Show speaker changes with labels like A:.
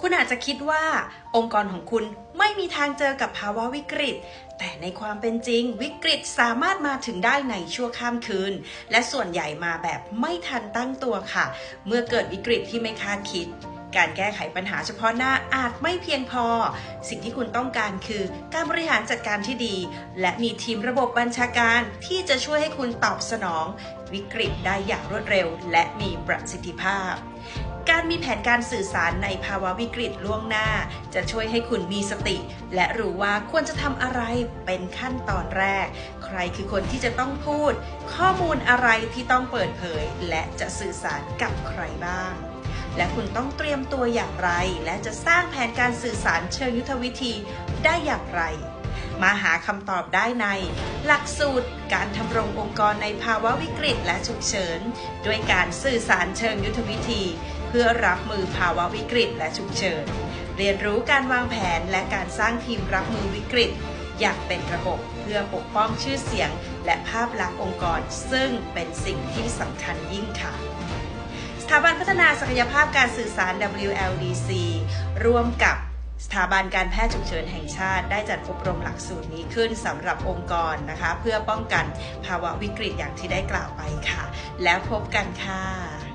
A: คุณอาจจะคิดว่า องค์กรของคุณไม่มีทางเจอกับภาวะวิกฤต แต่ในความเป็นจริง วิกฤตสามารถมาถึงได้ในชั่วข้ามคืน และส่วนใหญ่มาแบบไม่ทันตั้งตัวค่ะ เมื่อเกิดวิกฤตที่ไม่คาดคิด การแก้ไขปัญหาเฉพาะหน้าอาจไม่เพียงพอ สิ่งที่คุณต้องการคือการบริหารจัดการที่ดี และมีทีมระบบบัญชาการที่จะช่วยให้คุณตอบสนอง วิกฤตได้อย่างรวดเร็ว และมีประสิทธิภาพ การมีแผนการสื่อสารในภาวะวิกฤตล่วงหน้า จะช่วยให้คุณมีสติ และรู้ว่าควรจะทำอะไรเป็นขั้นตอนแรก ใครคือคนที่จะต้องพูด ข้อมูลอะไรที่ต้องเปิดเผย และจะสื่อสารกับใครบ้าง และคุณต้องเตรียมตัวอย่างไร และจะสร้างแผนการสื่อสารเชิงยุทธวิธีได้อย่างไร มาหาคำตอบได้ใน หลักสูตรการทำรงองค์กรในภาวะวิกฤตและฉุกเฉิน ด้วยการสื่อสารเชิงยุทธวิธี เพื่อรับมือภาวะวิกฤตและฉุกเฉิน เรียนรู้การวางแผนและการสร้างทีมรับมือวิกฤต อย่างเป็นระบบเพื่อปกป้องชื่อเสียง และภาพลักษณ์องค์กร ซึ่งเป็นสิ่งที่สำคัญยิ่งค่ะสถาบันพัฒนาศักยภาพการสื่อสาร WLDC ร่วมกับสถาบันการแพทย์ฉุกเฉินแห่งชาติ ได้จัดอบรมหลักสูตรนี้ขึ้นสำหรับองค์กรนะคะ เพื่อป้องกันภาวะวิกฤตอย่างที่ได้กล่าวไปค่ะ แล้วพบกันค่ะ